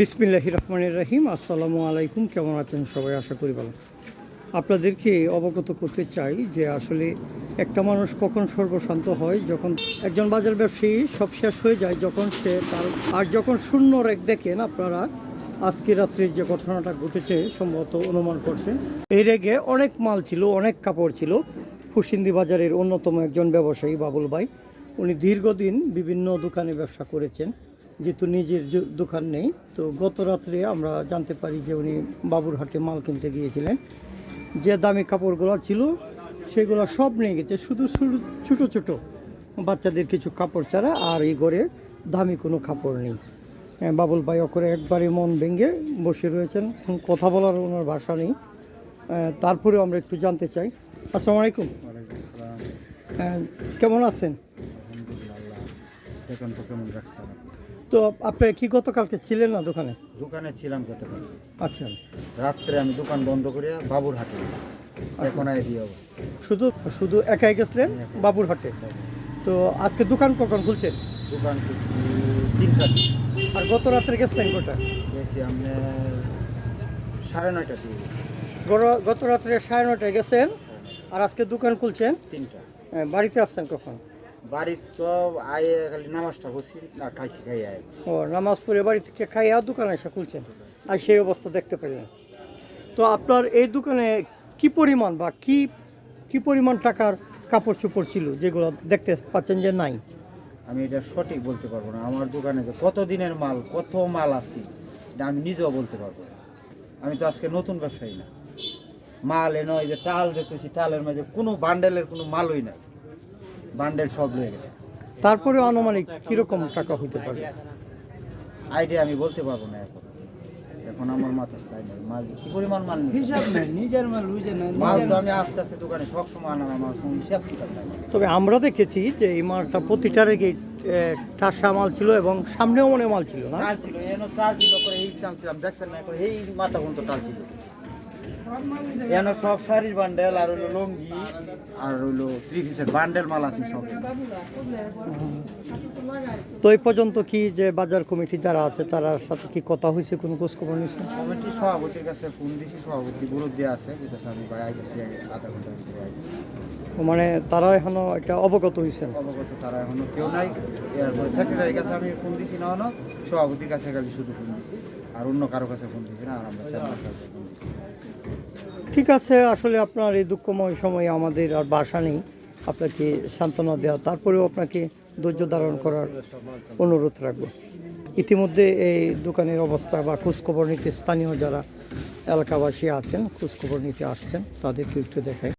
বিসমিল্লাহ রহমানির রাহিম। আসসালামু আলাইকুম। কেমন আছেন সবাই? আশা করি ভালো। আপনাদেরকে অবগত করতে চাই যে আসলে একটা মানুষ কখন সর্বশান্ত হয়, যখন একজন বাজার ব্যবসায়ী সব শেষ হয়ে যায়, যখন সে তার আর যখন শূন্য রেখ দেখেন আপনারা, আজকে রাত্রে যে ঘটনাটা ঘটেছে, সম্ভবত অনুমান করছেন, এই রেগে অনেক মাল ছিল, অনেক কাপড় ছিল। ফুসিন্দি বাজারের অন্যতম একজন ব্যবসায়ী বাবুল ভাই, উনি দীর্ঘদিন বিভিন্ন দোকানে ব্যবসা করেছেন। যেহেতু নিজের দোকান নেই তো গত রাত্রে আমরা জানতে পারি যে উনি বাবুরহাটে মাল কিনতে গিয়েছিলেন। যে দামি কাপড়গুলো ছিল সেগুলো সব নিয়ে গেছে। শুধু শুধু ছোটো ছোটো বাচ্চাদের কিছু কাপড় ছাড়া আর এই ঘরে দামি কোনো কাপড় নেই। হ্যাঁ, বাবুল ভাই করে একবারে মন ভেঙে বসে রয়েছেন। কথা বলার ওনার ভাষা নেই। তারপরেও আমরা একটু জানতে চাই। আসসালামু আলাইকুম। হ্যাঁ, কেমন আছেন? দেখেন তো কেমন। তো আপনি কি গতকালকে ছিলেন না দোকানে? দোকানে ছিলাম গতকাল। আচ্ছা। রাত্রে আমি দোকান বন্ধ করে বাবুর হাটে গেছি এখন এই দিয়ে অবস্থা। শুধু শুধু একাই গেছিলেন বাবুরহাটে? তো আজকে দোকান কখন খুলছেন? দোকান তিনটা আর গত রাত্রে গেছিলেন কোটা? গেছি আমি সাড়ে নয়টা দিয়ে গেছি। গত রাত্রে সাড়ে নটায় গেছেন। আর আজকে দোকান খুলছেন? তিনটা। হ্যাঁ, বাড়িতে আসছেন কখন? বাড়ির তো আয়ে খালি নামাজটা বসি না খাইছি খাই আয় ও নামাজ পড়ে বাড়ি থেকে খাইয়া দোকানে এসে খুলছেন? আর সেই অবস্থা দেখতে পেলেন। তো আপনার এই দোকানে কি পরিমাণ বা কি কি পরিমাণ টাকার কাপড় চোপড় ছিল যেগুলো দেখতে পাচ্ছেন যে নাই? আমি এটা সঠিক বলতে পারব না। আমার দোকানে কত দিনের মাল কত মাল আছে এটা আমি নিজেও বলতে পারব না। আমি তো আজকে নতুন ব্যবসায়ী না। মাল এনে যে টাল দেখতেছি টালের মাঝে কোনো বান্ডেলের কোনো মালই নাই। বান্ডেল সব লয়ে গেছে। তারপরে আনুমানিক কীরকম টাকা হইতে পারে? আইডিয়া আমি বলতে পারব না এখন। এখন আমার মাথায় তাই নেই। মাল কি পরিমাণ মাল হিসাব নাই নিজের মাল বুঝে না মাল তো আমি আস্তে আস্তে দোকানে সব সময় আনার আমার কোনো হিসাব কিতাব নাই। তবে আমরা দেখেছি যে এই মালটা প্রতিটার রেগে টাসা মাল ছিল এবং সামনেও মনে মাল ছিল না? টাল ছিল এনো টাল ছিল করে এই চামছিলাম দেখছেন না করে এই মাথা পর্যন্ত টাল ছিল। এনো সব শাড়ির বান্ডেল আর হইল লঙ্গি আর থ্রি পিসের বান্ডেল মাল আছে সব। তো এই পর্যন্ত কি যে বাজার কমিটি যারা আছে তার সাথে কি কথা হয়েছে? কোনো খোঁজখবর নিচ্ছে কমিটি সভাপতির কাছে ফোন দিছি সভাপতি গুরুত্ব দিয়ে আছে যেটা আমি ভাই আইতেছি আধা ভিতরে মানে তারা এখনও এটা অবগত হয়েছে অবগত তারা এখনও কেউ নাই। এরপরে সেক্রেটারির কাছে আমি ফোন দিছি না হলো সভাপতির কাছে খালি শুধু ফোন দিছি আর অন্য কারও কাছে ফোন দিছি না আর আমরা চেয়ারম্যান কাছে ফোন দিছি ঠিক আছে, আসলে আপনার এই দুঃখময় সময়ে আমাদের আর বাসা নেই। আপনাকে সান্ত্বনা দেওয়া, তারপরেও আপনাকে ধৈর্য ধারণ করার অনুরোধ রাখব। ইতিমধ্যে এই দোকানের অবস্থা বা খোঁজখবর নিতে স্থানীয় যারা এলাকাবাসী আছেন, খোঁজখবর নিতে আসছেন, তাদেরকে একটু দেখাই।